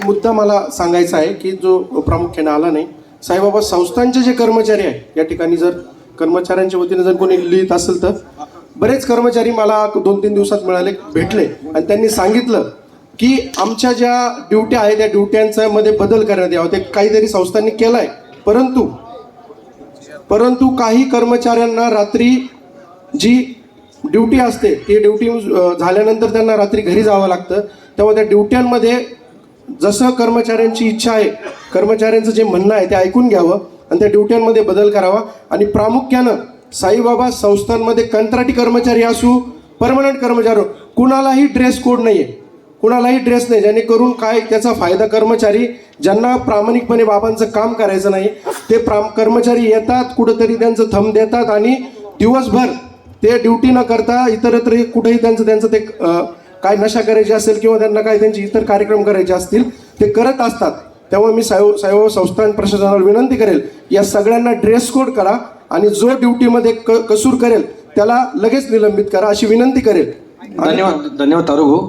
एक मुद्दा मला सांगायचा आहे की जो प्रामुख्याने आला नाही. साईबाबा संस्थांचे जे कर्मचारी आहे या ठिकाणी जर कर्मचाऱ्यांच्या वतीने जर कोणी लिहित असेल तर बरेच कर्मचारी मला दोन तीन दिवसात मिळाले भेटले. आणि त्यांनी सांगितलं की आमच्या ज्या ड्युट्या आहेत त्या ड्युट्यांचा मध्ये बदल करण्यात यावा. ते काहीतरी संस्थांनी केलाय. परंतु परंतु काही कर्मचाऱ्यांना रात्री जी ड्युटी असते ती ड्युटी झाल्यानंतर त्यांना रात्री घरी जावं लागतं. तेव्हा त्या ड्युट्यांमध्ये जसं कर्मचाऱ्यांची इच्छा आहे कर्मचाऱ्यांचं जे म्हणणं आहे ते ऐकून घ्यावं आणि त्या ड्युट्यांमध्ये बदल करावा. आणि प्रामुख्यानं साईबाबा संस्थांमध्ये कंत्राटी कर्मचारी असू परमनंट कर्मचारी कुणालाही ड्रेस कोड नाही आहे कुणालाही ड्रेस नाही जेणेकरून काय त्याचा फायदा कर्मचारी ज्यांना प्रामाणिकपणे बाबांचं काम करायचं नाही ते प्राम कर्मचारी येतात कुठंतरी त्यांचं थंब देतात आणि दिवसभर ते ड्युटी न करता इतरत्र कुठेही त्यांचं त्यांचं ते काय नशा करायची असेल किंवा त्यांना काय त्यांचे इतर कार्यक्रम करायचे असतील ते करत असतात. त्यामुळे मी साई साईबाबा संस्थान प्रशासनाला विनंती करेल या सगळ्यांना ड्रेस कोड करा आणि जो ड्युटीमध्ये क कसूर करेल त्याला लगेच निलंबित करा अशी विनंती करेल. धन्यवाद धन्यवाद तारू भाऊ.